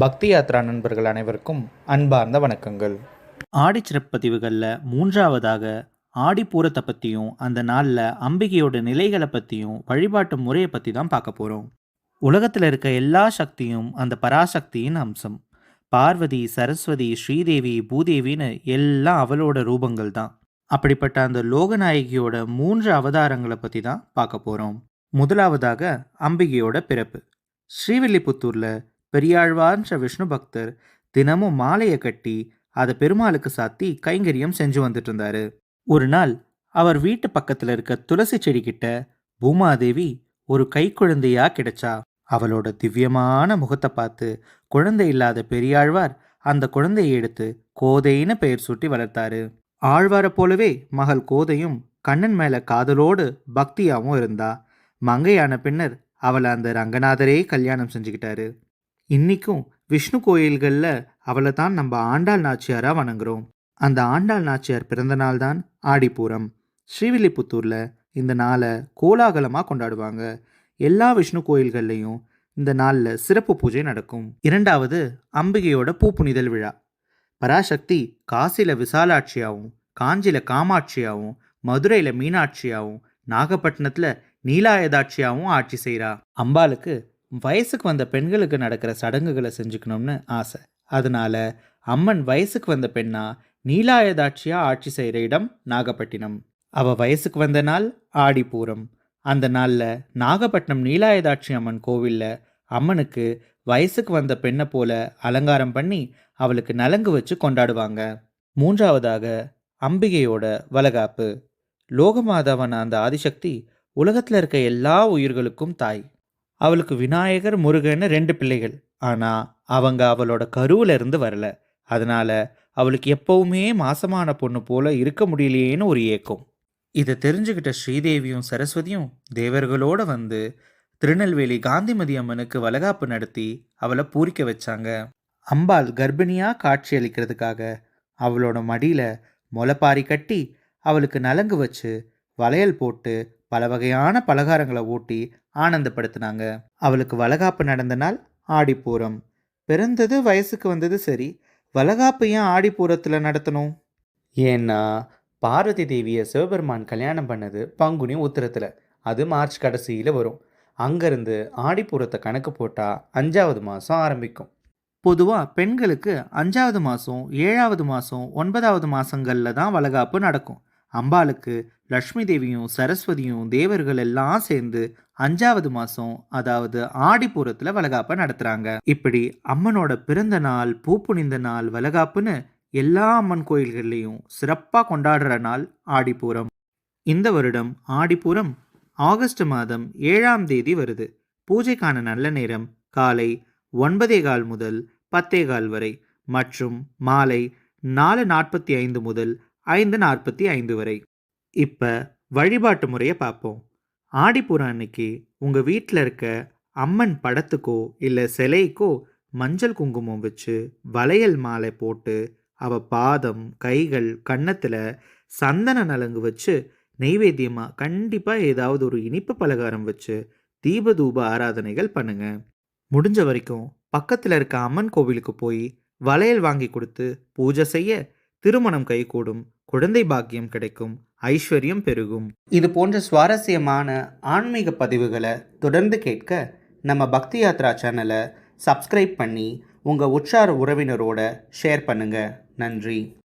பக்தி யாத்ரா நண்பர்கள் அனைவருக்கும் அன்பார்ந்த வணக்கங்கள். ஆடி சிறப்பதிவுகளில் மூன்றாவதாக ஆடிப்பூரத்தை பற்றியும் அந்த நாளில் அம்பிகையோட நிலைகளை பற்றியும் வழிபாட்டு முறையை பற்றி தான் பார்க்க போகிறோம் உலகத்தில் இருக்க எல்லா சக்தியும் அந்த பராசக்தியின் அம்சம். பார்வதி சரஸ்வதி ஸ்ரீதேவி பூதேவின்னு எல்லாம் அவளோட ரூபங்கள் தான். அப்படிப்பட்ட அந்த லோகநாயகியோட மூன்று அவதாரங்களை பற்றி தான் பார்க்க போகிறோம் முதலாவதாக அம்பிகையோட பிறப்பு. ஸ்ரீவில்லிபுத்தூரில் பெரியாழ்வான்ற விஷ்ணு பக்தர் தினமும் மாலையை கட்டி அதை பெருமாளுக்கு சாத்தி கைங்கரியம் செஞ்சு வந்துட்டு இருந்தாரு ஒரு நாள் அவர் வீட்டு பக்கத்துல இருக்க துளசி செடி கிட்ட பூமாதேவி ஒரு கைக்குழந்தையா கிடைச்சா. அவளோட திவ்யமான முகத்தை பார்த்து குழந்தை இல்லாத பெரியாழ்வார் அந்த குழந்தையை எடுத்து கோதைன்னு பெயர் சூட்டி வளர்த்தாரு. ஆழ்வாரை போலவே மகள் கோதையும் கண்ணன் மேல காதலோடு பக்தியாவும் இருந்தா. மங்கையான பின்னர் அவளை அந்த ரங்கநாதரே கல்யாணம் செஞ்சுக்கிட்டாரு. இன்றைக்கும் விஷ்ணு கோயில்களில் அவளை தான் நம்ம ஆண்டாள் நாச்சியாராக வணங்குறோம். அந்த ஆண்டாள் நாச்சியார் பிறந்த நாள் தான் ஆடிப்பூரம். ஸ்ரீவில்லிபுத்தூரில் இந்த நாளை கோலாகலமாக கொண்டாடுவாங்க. எல்லா விஷ்ணு கோயில்கள்லையும் இந்த நாளில் சிறப்பு பூஜை நடக்கும். இரண்டாவது அம்பிகையோட பூப்புனிதல் விழா. பராசக்தி காசியில் விசாலாட்சியாகவும் காஞ்சியில் காமாட்சியாகவும் மதுரையில் மீனாட்சியாகவும் நாகப்பட்டினத்தில் நீலாயதாட்சியாகவும் ஆட்சி செய்கிறா அம்பாளுக்கு வயசுக்கு வந்த பெண்களுக்கு நடக்கிற சடங்குகளை செஞ்சுக்கணும்னு ஆசை. அதனால அம்மன் வயசுக்கு வந்த பெண்ணா நீலாயதாட்சியா ஆட்சி செய்கிற இடம் நாகப்பட்டினம். அவ வயசுக்கு வந்த நாள் ஆடிப்பூரம். அந்த நாளில் நாகப்பட்டினம் நீலாயதாட்சி அம்மன் கோவிலில் அம்மனுக்கு வயசுக்கு வந்த பெண்ணை போல அலங்காரம் பண்ணி அவளுக்கு நலங்கு வச்சு கொண்டாடுவாங்க. மூன்றாவதாக அம்பிகையோட வலகாப்பு லோகமாதவன் அந்த ஆதிசக்தி உலகத்தில் இருக்க எல்லா உயிர்களுக்கும் தாய். அவளுக்கு விநாயகர் முருகன்னு ரெண்டு பிள்ளைகள். ஆனால் அவங்க அவளோட கருவில் இருந்து வரல. அதனால அவளுக்கு எப்பவுமே மாசமான பொண்ணு போல இருக்க முடியலையேன்னு ஒரு ஏக்கம். இதை தெரிஞ்சுக்கிட்ட ஸ்ரீதேவியும் சரஸ்வதியும் தேவர்களோடு வந்து திருநெல்வேலி காந்திமதி அம்மனுக்கு வளகாப்பு நடத்தி அவளை பூரிக்க வச்சாங்க. அம்பாள் கர்ப்பிணியாக காட்சி அளிக்கிறதுக்காக அவளோட மடியில் முளைப்பாரி கட்டி அவளுக்கு நலங்கு வச்சு வளையல் போட்டு பல வகையான பலகாரங்களை ஊட்டி ஆனந்தப்படுத்தினாங்க. அவளுக்கு வளகாப்பு நடந்த நாள் ஆடிப்பூரம். பிறந்தது வயசுக்கு வந்தது சரி வளகாப்பு ஏன் ஆடிப்பூரத்தில் நடத்தணும்? ஏன்னா பார்வதி தேவியை சிவபெருமான் கல்யாணம் பண்ணது பங்குனி உத்திரத்தில். அது மார்ச் கடைசியில் வரும். அங்கேருந்து ஆடிப்பூரத்தை கணக்கு போட்டால் அஞ்சாவது மாதம் ஆரம்பிக்கும். பொதுவாக பெண்களுக்கு அஞ்சாவது மாதம் ஏழாவது மாதம் ஒன்பதாவது மாதங்களில் தான் வளகாப்பு நடக்கும். அம்பாளுக்கு லக்ஷ்மி தேவியும் சரஸ்வதியும் தேவர்கள் எல்லாம் சேர்ந்து அஞ்சாவது மாதம் அதாவது ஆடிப்பூரத்தில் வளகாப்பை நடத்துகிறாங்க இப்படி அம்மனோட பிறந்த நாள் பூப்புனிந்த நாள் வளகாப்புன்னு எல்லா அம்மன் கோயில்கள்லேயும் சிறப்பாக கொண்டாடுற நாள் ஆடிப்பூரம். இந்த வருடம் ஆடிப்பூரம் ஆகஸ்ட் மாதம் ஏழாம் தேதி வருது. பூஜைக்கான நல்ல நேரம் காலை ஒன்பதே கால் முதல் பத்தே கால் வரை மற்றும் மாலை நாலு நாற்பத்தி ஐந்து முதல் ஐந்து நாற்பத்தி ஐந்து வரை. இப்போ வழிபாட்டு முறையை பார்ப்போம் ஆடிப்பூரம் அன்னைக்கு உங்கள் வீட்டில் இருக்க அம்மன் படத்துக்கோ இல்லை சிலைக்கோ மஞ்சள் குங்குமம் வச்சு வளையல் மாலை போட்டு அவ பாதம் கைகள் கன்னத்தில் சந்தன நலங்கு வச்சு நெய்வேத்தியமாக கண்டிப்பாக ஏதாவது ஒரு இனிப்பு பலகாரம் வச்சு தீப தூப ஆராதனைகள் பண்ணுங்க. முடிஞ்ச வரைக்கும் பக்கத்தில் இருக்க அம்மன் கோவிலுக்கு போய் வளையல் வாங்கி கொடுத்து பூஜை செய்ய திருமணம் கைகூடும் குழந்தை பாக்கியம் கிடைக்கும் ஐஸ்வர்யம் பெருகும். இது போன்ற சுவாரஸ்யமான ஆன்மீக பதிவுகளை தொடர்ந்து கேட்க நம்ம பக்தி யாத்ரா சேனலை சப்ஸ்கிரைப் பண்ணி உங்கள் உற்சார உறவினரோட ஷேர் பண்ணுங்கள் நன்றி.